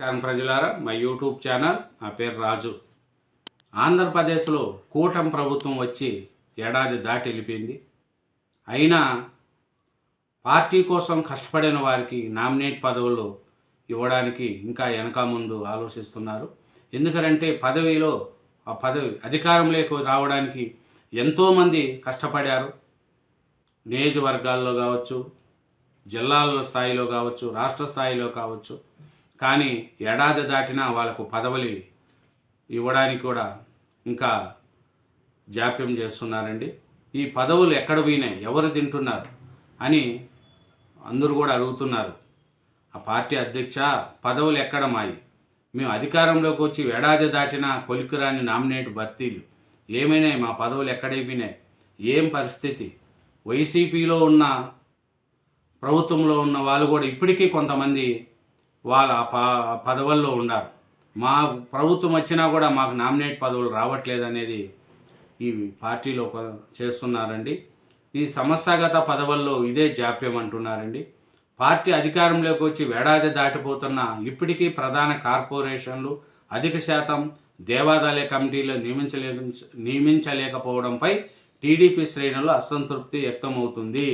నమస్కారం ప్రజలారా. మా యూట్యూబ్ ఛానల్ నా పేరు రాజు. ఆంధ్రప్రదేశ్లో కూటమి ప్రభుత్వం వచ్చి ఏడాది దాటి వెళ్ళిపోయింది. అయినా పార్టీ కోసం కష్టపడిన వారికి నామినేట్ పదవులు ఇవ్వడానికి ఇంకా వెనక ముందు ఆలోచిస్తున్నారు. ఎందుకంటే పదవిలో ఆ పదవి అధికారంలోకి రావడానికి ఎంతోమంది కష్టపడారు. నియోజకవర్గాల్లో కావచ్చు జిల్లాల స్థాయిలో కావచ్చు రాష్ట్ర స్థాయిలో కావచ్చు. కానీ ఏడాది దాటినా వాళ్ళకు పదవులు ఇవ్వడానికి కూడా ఇంకా జాప్యం చేస్తున్నారండి. ఈ పదవులు ఎక్కడ పోయినాయి? ఎవరు తింటున్నారు? అని అందరూ కూడా అడుగుతున్నారు. ఆ పార్టీ అధ్యక్ష పదవులు ఎక్కడ మాయి? మేము అధికారంలోకి వచ్చి ఏడాది దాటినా కొలికిరాని నామినేట్ భర్తీలు. ఏమైనాయి మా పదవులు ఎక్కడైపోయినాయి ఏం పరిస్థితి? వైసీపీలో ఉన్న ప్రభుత్వంలో ఉన్న వాళ్ళు కూడా ఇప్పటికీ కొంతమంది వాళ్ళ ప పదవుల్లో ఉన్నారు మా ప్రభుత్వం వచ్చినా కూడా మాకు నామినేట్ పదవులు రావట్లేదు అనేది ఈ పార్టీలో చేస్తున్నారండి. ఈ సమస్యాగత పదవుల్లో ఇదే జాప్యం అంటున్నారండి. పార్టీ అధికారంలోకి వచ్చి వేడాది దాటిపోతున్న ఇప్పటికీ ప్రధాన కార్పొరేషన్లు అధిక శాతం దేవాదాయ కమిటీలో నియమించలే నియమించలేకపోవడంపై టీడీపీ శ్రేణుల్లో అసంతృప్తి వ్యక్తమవుతుంది.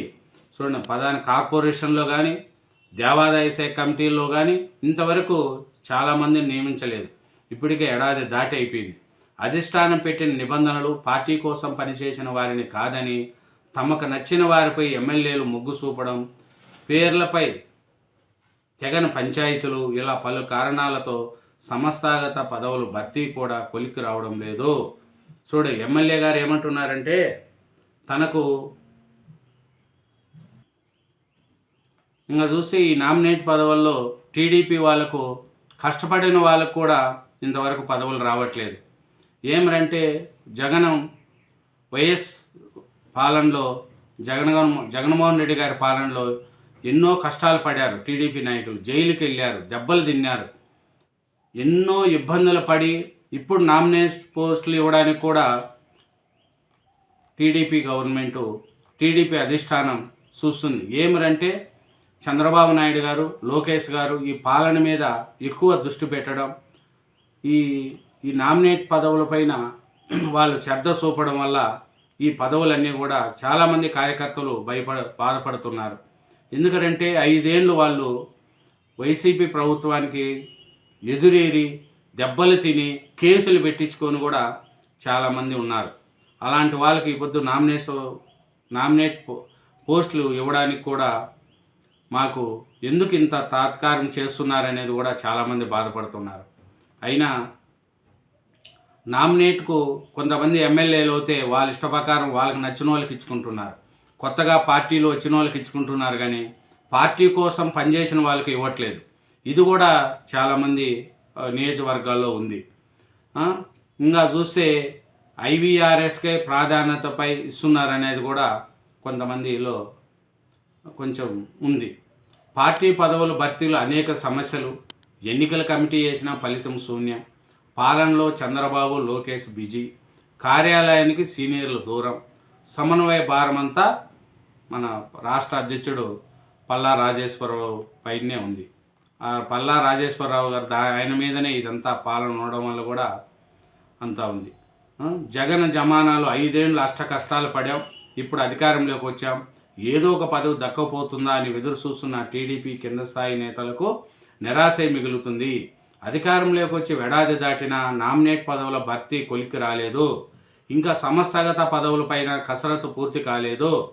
చూడండి ప్రధాన కార్పొరేషన్లో కానీ దేవాదాయ శాఖ కమిటీల్లో కానీ ఇంతవరకు చాలామందిని నియమించలేదు. ఇప్పటికే ఏడాది దాటి అయిపోయింది. అధిష్టానం పెట్టిన నిబంధనలు పార్టీ కోసం పనిచేసిన వారిని కాదని తమకు నచ్చిన వారిపై ఎమ్మెల్యేలు మొగ్గు చూపడం పేర్లపై తెగని పంచాయతీలు ఇలా పలు కారణాలతో సంస్థాగత పదవులు భర్తీ కూడా కొలికి రావడం లేదు. చూడు ఎమ్మెల్యే గారు ఏమంటున్నారంటే తనకు ఇంకా చూస్తే ఈ నామినేట్ పదవుల్లో టీడీపీ వాళ్ళకు కష్టపడిన వాళ్ళకు కూడా ఇంతవరకు పదవులు రావట్లేదు. ఏమరంటే జగనం వైఎస్ పాలనలో జగన్ జగన్మోహన్ రెడ్డి గారి పాలనలో ఎన్నో కష్టాలు పడారు టీడీపీ నాయకులు. జైలుకి వెళ్ళారు దెబ్బలు తిన్నారు. ఎన్నో ఇబ్బందులు పడి ఇప్పుడు నామినేషన్ పోస్టులు ఇవ్వడానికి కూడా టీడీపీ గవర్నమెంటు టీడీపీ అధిష్టానం చూస్తుంది. ఏమిరంటే చంద్రబాబు నాయుడు గారు లోకేష్ గారు ఈ పాలన మీద ఎక్కువ దృష్టి పెట్టడం ఈ ఈ నామినేట్ పదవులపైన వాళ్ళు శ్రద్ధ చూపడం వల్ల ఈ పదవులన్నీ కూడా చాలామంది కార్యకర్తలు భయపడ బాధపడుతున్నారు. ఎందుకంటే ఐదేళ్ళు వాళ్ళు వైసీపీ ప్రభుత్వానికి ఎదురేరి దెబ్బలు తిని కేసులు పెట్టించుకొని కూడా చాలామంది ఉన్నారు. అలాంటి వాళ్ళకి ఈ పొద్దు నామినేషన్ నామినేట్ పో- పోస్టులు ఇవ్వడానికి కూడా మాకు ఎందుకు ఇంత తాత్కారం చేస్తున్నారనేది కూడా చాలామంది బాధపడుతున్నారు. అయినా నామినేట్కు కొంతమంది ఎమ్మెల్యేలు అయితే వాళ్ళ ఇష్ట ప్రకారం వాళ్ళకి నచ్చిన వాళ్ళకి ఇచ్చుకుంటున్నారు. కొత్తగా పార్టీలో వచ్చిన వాళ్ళకి ఇచ్చుకుంటున్నారు కానీ పార్టీ కోసం పనిచేసిన వాళ్ళకి ఇవ్వట్లేదు. ఇది కూడా చాలామంది నియోజకవర్గాల్లో ఉంది. ఇంకా చూస్తే ఐవీఆర్ఎస్కే ప్రాధాన్యతపై ఇస్తున్నారనేది కూడా కొంతమందిలో కొంచెం ఉంది. పార్టీ పదవుల భర్తీలో అనేక సమస్యలు ఎన్నికల కమిటీ చేసిన ఫలితం శూన్యం. పాలనలో చంద్రబాబు లోకేష్ బిజీ. కార్యాలయానికి సీనియర్లు దూరం. సమన్వయ భారమంతా మన రాష్ట్ర అధ్యక్షుడు పల్లా రాజేశ్వరరావు పైనే ఉంది. ఆ పల్లా రాజేశ్వరరావు గారు దా ఆయన మీదనే ఇదంతా పాలన ఉండడం వల్ల కూడా అంతా ఉంది. జగన్ జమానాలు ఐదేళ్ళు అష్ట కష్టాలు పడాం. ఇప్పుడు అధికారంలోకి వచ్చాం. ఏదో ఒక పదవి దక్కపోతుందా అని ఎదురు చూస్తున్న టీడీపీ కింద స్థాయి నేతలకు నిరాశే మిగులుతుంది. అధికారంలోకి వచ్చి వెడాది దాటిన నామినేట్ పదవుల భర్తీ కొలికి రాలేదు. ఇంకా సంస్థాగత పదవులపైన కసరత్తు పూర్తి కాలేదు.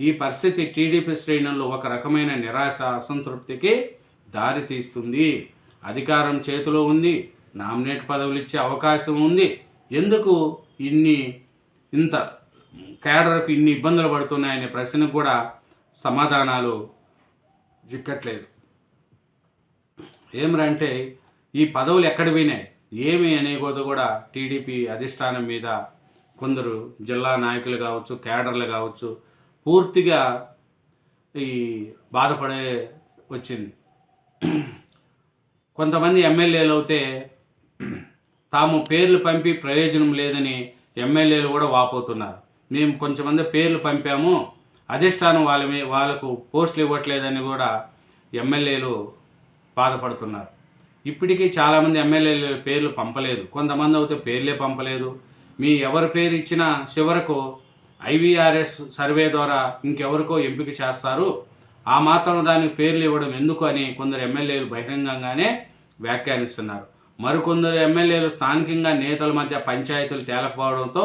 ఈ పరిస్థితి టీడీపీ శ్రేణుల్లో ఒక రకమైన నిరాశ అసంతృప్తికి దారితీస్తుంది అధికారం చేతిలో ఉంది. నామినేట్ పదవులు ఇచ్చే అవకాశం ఉంది. ఎందుకు ఇన్ని ఇంత కేడర్కు ఇన్ని ఇబ్బందులు పడుతున్నాయనే ప్రశ్నకు కూడా సమాధానాలు చిక్కట్లేదు ఏమిరంటే ఈ పదవులు ఎక్కడ పోయినాయి? ఏమి అనేకోది కూడా టీడీపీ అధిష్టానం మీద కొందరు జిల్లా నాయకులు కావచ్చు కేడర్లు కావచ్చు పూర్తిగా ఈ బాధపడే వచ్చింది. కొంతమంది ఎమ్మెల్యేలు అయితే తాము పేర్లు పంపి ప్రయోజనం లేదని ఎమ్మెల్యేలు కూడా వాపోతున్నారు. మేము కొంచెమంది పేర్లు పంపాము. అధిష్టానం వాళ్ళ మీ వాళ్ళకు పోస్టులు ఇవ్వట్లేదని కూడా ఎమ్మెల్యేలు బాధపడుతున్నారు. ఇప్పటికీ చాలామంది ఎమ్మెల్యేలు పేర్లు పంపలేదు. కొంతమంది అయితే పేర్లే పంపలేదు. మీ ఎవరి పేరు ఇచ్చినా చివరకు ఐవీఆర్ఎస్ సర్వే ద్వారా ఇంకెవరికో ఎంపిక చేస్తారు. ఆ మాత్రం దానికి పేర్లు ఇవ్వడం ఎందుకు అని కొందరు ఎమ్మెల్యేలు బహిరంగంగానే వ్యాఖ్యానిస్తున్నారు. మరికొందరు ఎమ్మెల్యేలు స్థానికంగా నేతల మధ్య పంచాయతీలు తేలకపోవడంతో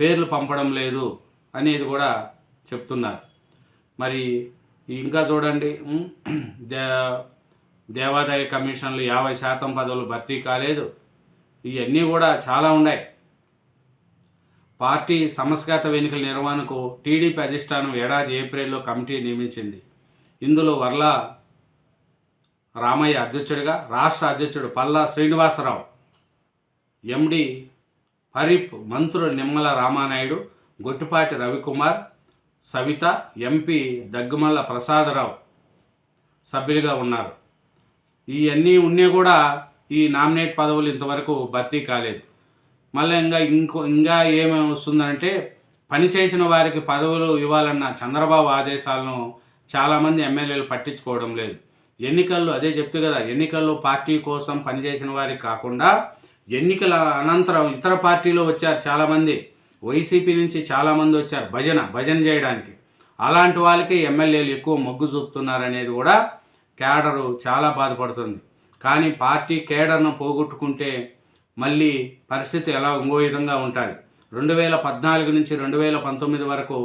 పేర్లు పంపడం లేదు అనేది కూడా చెప్తున్నారు. మరి ఇంకా చూడండి దే దేవాదాయ కమిషన్లు యాభై శాతం పదవులు భర్తీ కాలేదు. ఇవన్నీ కూడా చాలా ఉన్నాయి. పార్టీ సమస్యాగత వెనుకల నిర్వహణకు టీడీపీ అధిష్టానం ఏడాది ఏప్రిల్లో కమిటీ నియమించింది. ఇందులో వర్ల రామయ్య అధ్యక్షుడిగా రాష్ట్ర అధ్యక్షుడు పల్లా శ్రీనివాసరావు ఎండి హరీప్ మంత్రులు నిమ్మల రామానాయుడు గొట్టిపాటి రవికుమార్ సవిత ఎంపీ దగ్గుమల్ల ప్రసాదరావు సభ్యులుగా ఉన్నారు. ఇవన్నీ ఉన్నా కూడా ఈ నామినేట్ పదవులు ఇంతవరకు భర్తీ కాలేదు. మళ్ళీ ఇంకా ఇంకో ఇంకా ఏమేమి వస్తుందంటే పని చేసిన వారికి పదవులు ఇవ్వాలన్న చంద్రబాబు ఆదేశాలను చాలామంది ఎమ్మెల్యేలు పట్టించుకోవడం లేదు. ఎన్నికల్లో అదే చెప్తూ కదా ఎన్నికల్లో పార్టీ కోసం పనిచేసిన వారికి కాకుండా ఎన్నికల అనంతరం ఇతర పార్టీలో వచ్చారు చాలామంది. వైసీపీ నుంచి చాలామంది వచ్చారు భజన భజన చేయడానికి. అలాంటి వాళ్ళకి ఎమ్మెల్యేలు ఎక్కువ మొగ్గు చూపుతున్నారనేది కూడా కేడరు చాలా బాధపడుతుంది. కానీ పార్టీ కేడర్ను పోగొట్టుకుంటే మళ్ళీ పరిస్థితి ఎలా ఇంకో విధంగా ఉంటుంది. రెండు వేల పద్నాలుగు నుంచి రెండు వేల పంతొమ్మిది వరకు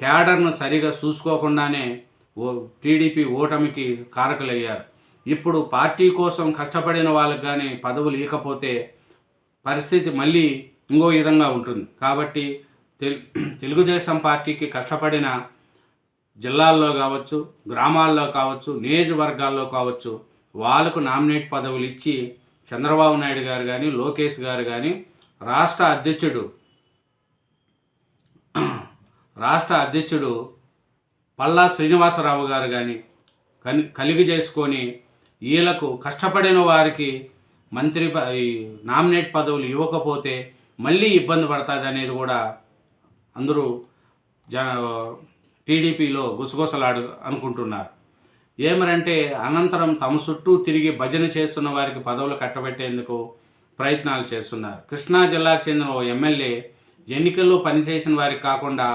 క్యాడర్ను సరిగా చూసుకోకుండానే ఓ టీడీపీ ఓటమికి కారకులయ్యారు. ఇప్పుడు పార్టీ కోసం కష్టపడిన వాళ్ళకి కానీ పదవులు ఇవ్వకపోతే పరిస్థితి మళ్ళీ ఇంకో విధంగా ఉంటుంది. కాబట్టి తెలు తెలుగుదేశం పార్టీకి కష్టపడిన జిల్లాల్లో కావచ్చు గ్రామాల్లో కావచ్చు నియోజకవర్గాల్లో కావచ్చు వాళ్ళకు నామినేట్ పదవులు ఇచ్చి చంద్రబాబు నాయుడు గారు కానీ లోకేష్ గారు కానీ రాష్ట్ర అధ్యక్షుడు రాష్ట్ర అధ్యక్షుడు పల్లా శ్రీనివాసరావు గారు కానీ కలిగి చేసుకొని వీళ్ళకు కష్టపడిన వారికి మంత్రి ఈ నామినేట్ పదవులు ఇవ్వకపోతే మళ్ళీ ఇబ్బంది పడుతుంది అనేది కూడా అందరూ జ టీడీపీలో గుసగుసలాడు అనుకుంటున్నారు. ఏమరంటే అనంతరం తమ చుట్టూ తిరిగి భజన చేస్తున్న వారికి పదవులు కట్టబెట్టేందుకు ప్రయత్నాలు చేస్తున్నారు. కృష్ణా జిల్లాకు చెందిన ఓ ఎమ్మెల్యే ఎన్నికల్లో పనిచేసిన వారికి కాకుండా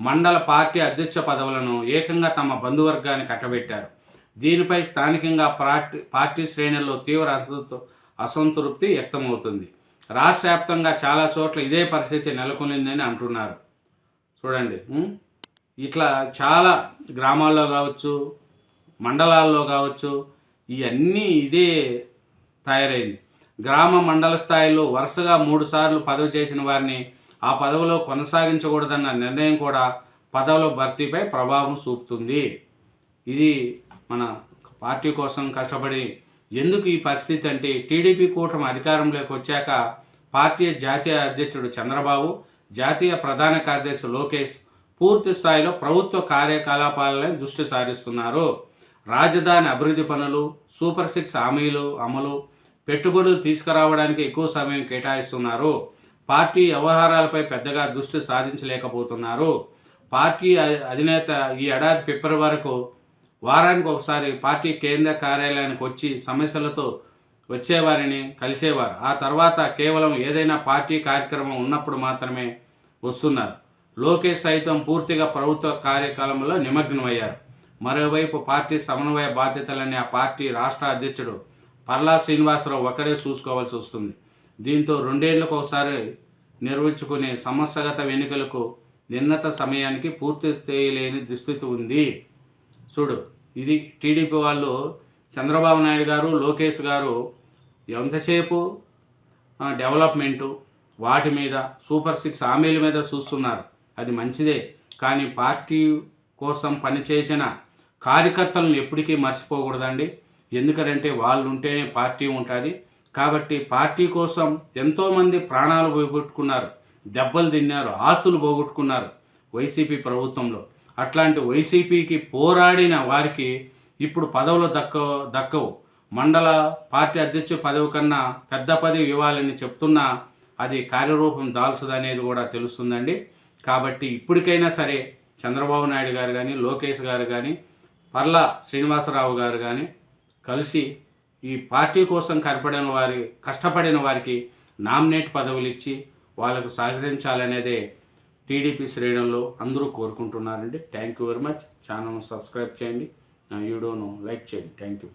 మండల పార్టీ అధ్యక్ష పదవులను ఏకంగా తమ బంధువర్గాన్ని కట్టబెట్టారు. దీనిపై స్థానికంగా పార్టీ పార్టీ శ్రేణుల్లో తీవ్ర అసంతృ అసంతృప్తి వ్యక్తమవుతుంది. రాష్ట్ర వ్యాప్తంగా చాలా చోట్ల ఇదే పరిస్థితి నెలకొనిందని అంటున్నారు. చూడండి ఇట్లా చాలా గ్రామాల్లో కావచ్చు మండలాల్లో కావచ్చు ఇవన్నీ ఇదే తయారైంది. గ్రామ మండల స్థాయిలో వరుసగా మూడుసార్లు పదవి చేసిన వారిని ఆ పదవిలో కొనసాగించకూడదన్న నిర్ణయం కూడా పదవుల భర్తీపై ప్రభావం చూపుతుంది. ఇది మన పార్టీ కోసం కష్టపడి ఎందుకు ఈ పరిస్థితి అంటే టీడీపీ కూటమి అధికారంలోకి వచ్చాక పార్టీ జాతీయ అధ్యక్షుడు చంద్రబాబు జాతీయ ప్రధాన కార్యదర్శి లోకేష్ పూర్తి స్థాయిలో ప్రభుత్వ కార్యకలాపాలనే దృష్టి సారిస్తున్నారు. రాజధాని అభివృద్ధి పనులు సూపర్ సిక్స్ హామీలు అమలు పెట్టుబడులు తీసుకురావడానికి ఎక్కువ సమయం కేటాయిస్తున్నారు. పార్టీ వ్యవహారాలపై పెద్దగా దృష్టి సాధించలేకపోతున్నారు. పార్టీ అధినేత ఈ ఏడాది ఫిబ్రవరి వరకు వారానికి ఒకసారి పార్టీ కేంద్ర కార్యాలయానికి వచ్చి సమస్యలతో వచ్చేవారిని కలిసేవారు. ఆ తర్వాత కేవలం ఏదైనా పార్టీ కార్యక్రమం ఉన్నప్పుడు మాత్రమే వస్తున్నారు. లోకేష్ సైతం పూర్తిగా ప్రభుత్వ కార్యక్రమంలో నిమగ్నమయ్యారు. మరోవైపు పార్టీ సమన్వయ బాధ్యతలనే ఆ పార్టీ రాష్ట్ర అధ్యక్షుడు పర్లా శ్రీనివాసరావు ఒకరే చూసుకోవాల్సి వస్తుంది. దీంతో రెండేళ్ళకు ఒకసారి నిర్వహించుకునే సమస్యగత ఎన్నికలకు నిర్ణత సమయానికి పూర్తి చేయలేని దుస్థితి ఉంది. చూడు ఇది టీడీపీ వాళ్ళు చంద్రబాబు నాయుడు గారు లోకేష్ గారు ఎంతసేపు డెవలప్మెంటు వాటి మీద సూపర్ సిక్స్ హామీల మీద చూస్తున్నారు. అది మంచిదే. కానీ పార్టీ కోసం పనిచేసిన కార్యకర్తలను ఎప్పటికీ మర్చిపోకూడదండి. ఎందుకంటే వాళ్ళు ఉంటేనే పార్టీ ఉంటుంది. కాబట్టి పార్టీ కోసం ఎంతోమంది ప్రాణాలు పోగొట్టుకున్నారు. దెబ్బలు తిన్నారు ఆస్తులు పోగొట్టుకున్నారు వైసీపీ ప్రభుత్వంలో. అట్లాంటి వైసీపీకి పోరాడిన వారికి ఇప్పుడు పదవులు దక్క దక్కవు. మండల పార్టీ అధ్యక్ష పదవి కన్నా పెద్ద పదవి ఇవ్వాలని చెప్తున్నా అది కార్యరూపం దాల్చదనేది కూడా తెలుస్తుందండి. కాబట్టి ఇప్పటికైనా సరే చంద్రబాబు నాయుడు గారు కానీ లోకేష్ గారు కానీ పర్ల శ్రీనివాసరావు గారు కానీ కలిసి ఈ పార్టీ కోసం కనపడిన వారి కష్టపడిన వారికి నామినేట్ పదవులు ఇచ్చి వాళ్ళకు సహకరించాలనేదే టీడీపీ శ్రేణుల్లో అందరూ కోరుకుంటున్నారండి. థ్యాంక్ యూ వెరీ మచ్ ఛానల్ను సబ్స్క్రైబ్ చేయండి. నా వీడియోను లైక్ చేయండి. Thank you